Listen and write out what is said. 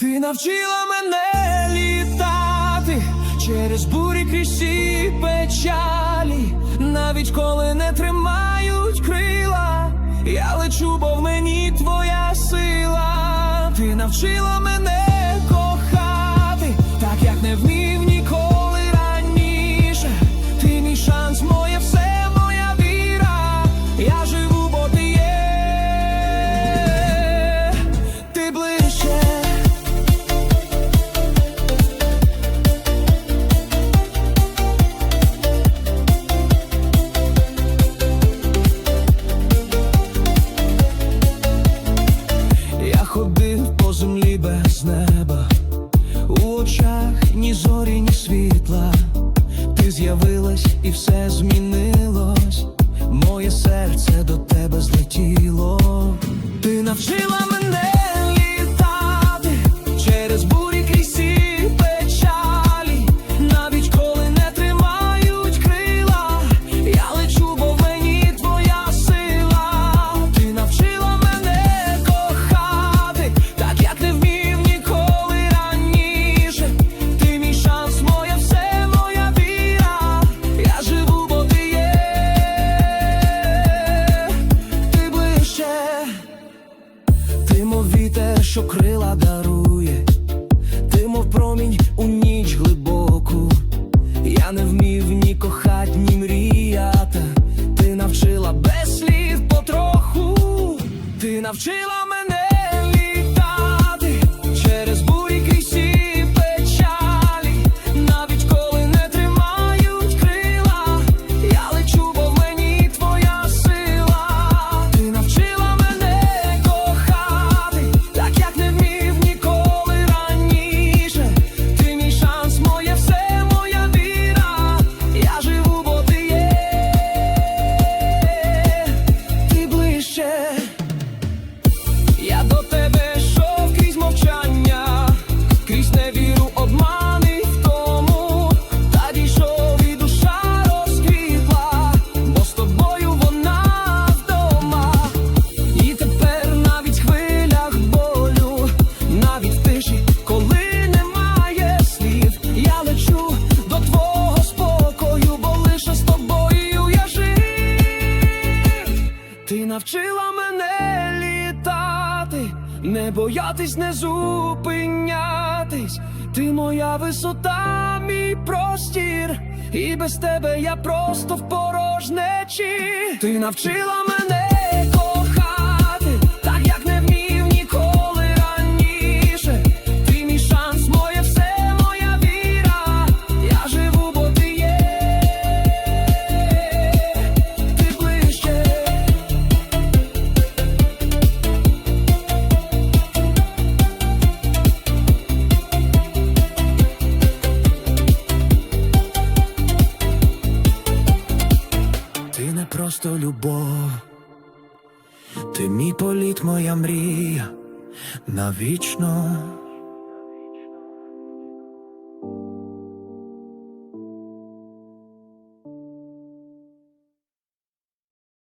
Ти навчила мене літати через бурі крізь печалі, навіть коли не тримають крила, я лечу, бо в мені твоя сила, ти навчила мене. те, що крила дарує, ти, мов промінь у ніч глибоку, я не вмів ні кохать, ні мріяти, ти навчила без слів потроху, ти навчила. Не боятись, не зупинятись, ти моя висота, мій простір, і без тебе я просто в порожнечі. Ти навчила мене. просто любов, ти мій політ, моя мрія навічно.